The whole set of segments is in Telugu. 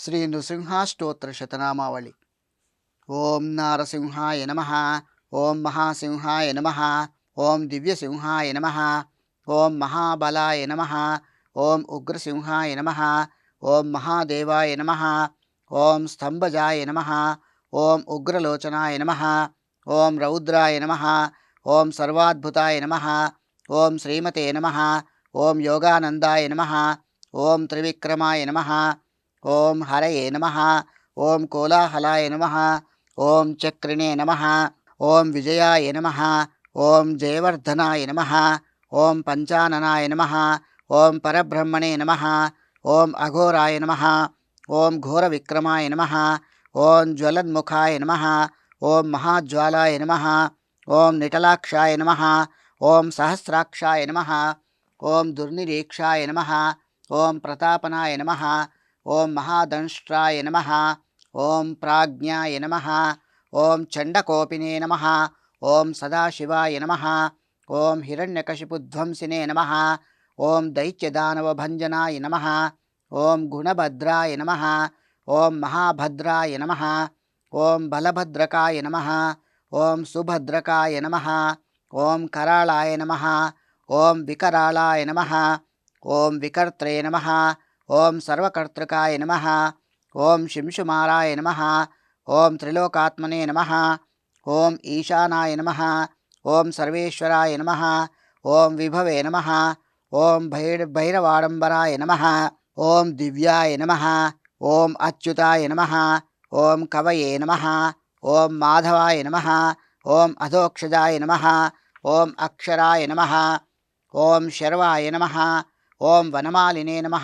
శ్రీ నృసింహాష్టోత్తర శతనామావళి ఓం నారసింహాయ నమ ఓం మహాసింహాయ నమ ఓం దివ్యసింహాయ నమ ఓం మహాబలాయ నమ ఓం ఉగ్రసింహాయ నమ ఓం మహాదేవాయ నమ ఓం స్తంభజాయ నమ ఓం ఉగ్రలోచనాయ నమ ఓం రౌద్రాయ నమ ఓం సర్వాద్భుతాయ నమ ఓం శ్రీమతే నమ ఓం యోగానందాయ నమ ఓం త్రివిక్రమాయ నమ ఓం హరయే నమ ఓం కోలాహలాయ నమ ఓం చక్రిణే నమ ఓం విజయాయ నమ ఓం జయవర్ధనాయ నమ ఓం పంచాననాయ నమ ఓం పరబ్రహ్మణే నమ ఓం అఘోరాయ నమ ఓం ఘోర విక్రమాయ నమ ఓం జ్వలన్ముఖాయ నమ ఓం మహాజ్వాలాయ నమ ఓం నిటలాక్షాయ నమ ఓం సహస్రాక్షాయ నమ ఓం దుర్నిరీక్షాయ నమ ఓం ప్రతాపనాయ నమ ఓం మహాదంష్ట్రాయ నమ ఓం ప్రాజ్ఞాయ నమ ఓం చండకోపినే నమ ఓం సదాశివాయ నమ ఓం హిరణ్యకశిపుధ్వంసినే నమ ఓం దైత్యదానవభంజనాయ నమ ఓం గుణభద్రాయ నమ ఓం మహాభద్రాయ నమ ఓం బలభద్రకాయ నమ ఓం సుభద్రకాయ నమ ఓం కరాళాయ నమ ఓం వికరాళాయ నమ ఓం వికర్త్రే నమ ఓం సర్వకర్తృకాయ నమ ఓం శింశుమారాయ నమ ఓం త్రిలోకాత్మనే నమ ఓం ఈశానాయ నమ ఓం సర్వేశ్వరాయ నమ ఓం విభవే నమ ఓం భైర భైరవాడంబరాయ నమ ఓం దివ్యాయ నమ ఓం అచ్యుతాయ నమ ఓం కవయే నమ ఓం మాధవాయ నమ ఓం అధోక్షజాయ నమ ఓం అక్షరాయ నమ ఓం శర్వాయ నమ ఓం వనమాలినే నమ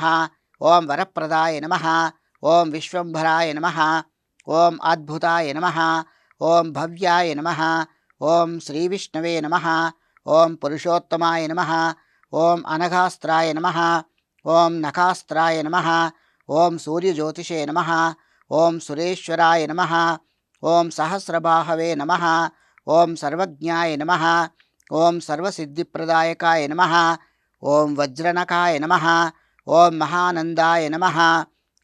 ఓం వరప్రదాయ నమ ఓం విశ్వంభరాయ నమ ఓం అద్భుతాయ నమ ఓం భవ్యాయ నమ ఓం శ్రీవిష్ణవే నమ ఓం పురుషోత్తమాయ నమ ఓం అనఘాస్త్రాయ నమ ఓం నఖాస్త్రాయ నమ ఓం సూర్యజ్యోతిషే నమ ఓం సురేశ్వరాయ నమ ఓం సహస్రబాహవే నమ ఓం సర్వజ్ఞాయ నమ ఓం సర్వసిద్ధిప్రదాయకాయ నమ ఓం వజ్రనకాయ నమ ఓం మహానందాయ నమ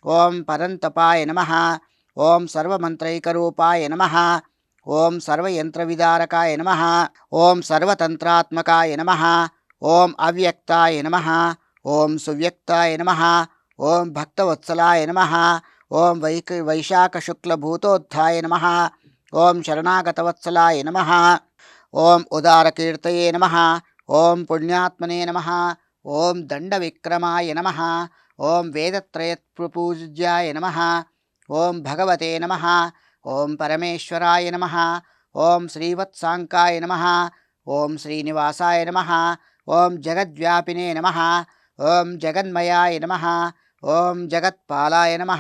ఓం పరంతపాయ నమ ఓం సర్వమంత్రైకరూపాయ నమ ఓం సర్వయంత్రవిదారకాయ నమ ఓం సర్వతంత్రాత్మకాయ నమ ఓం అవ్యక్తాయ నమ ఓం సువ్యక్తాయ నమ ఓం భక్తవత్సలాయ నమ ఓం వైక వైశాఖశుక్లభూతోత్థాయ నమ ఓం శరణాగతవత్సలాయ నమ ఓం ఉదారకీర్తయే నమ ఓం పుణ్యాత్మనే నమ ఓం దండవిక్రమాయ నమ ఓం వేదత్రయత్పూజ్యాయ నమ ఓం భగవతే నమ ఓం పరమేశ్వరాయ నమ ఓం శ్రీవత్సాంకాయ నమ ఓం శ్రీనివాసాయ నమ ఓం జగద్వ్యాపినే నమ ఓం జగన్మయాయ నమ ఓం జగత్పాలాయ నమ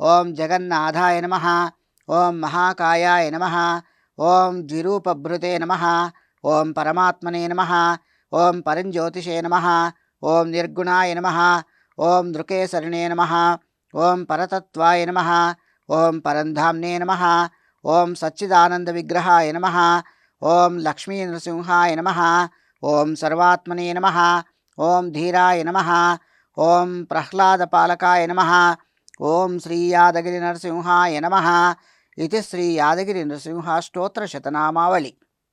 ఓం జగన్నాథాయ నమ ఓం మహాకాయాయ నమ ఓం ద్విరూపభృతే నమ ఓం పరమాత్మనే నమ ఓం పరంజ్యోతిషే నమ ఓం నిర్గుణాయ నమ ఓం నృకేసరిణే నమ ఓం పరతత్వాయ నమ ఓం పరంధామ్నే నమ ఓం సచ్చిదానంద విగ్రహాయ నమ ఓం లక్ష్మీ నృసింహాయ నమ ఓం సర్వాత్మనే నమ ఓం ధీరాయ నమ ఓం ప్రహ్లాదపాలకాయ నమ ఓం శ్రీ యాదగిరి నరసింహాయ నమ ఇది శ్రీ యాదగిరి నృసింహాష్టోత్తర శతనామావళి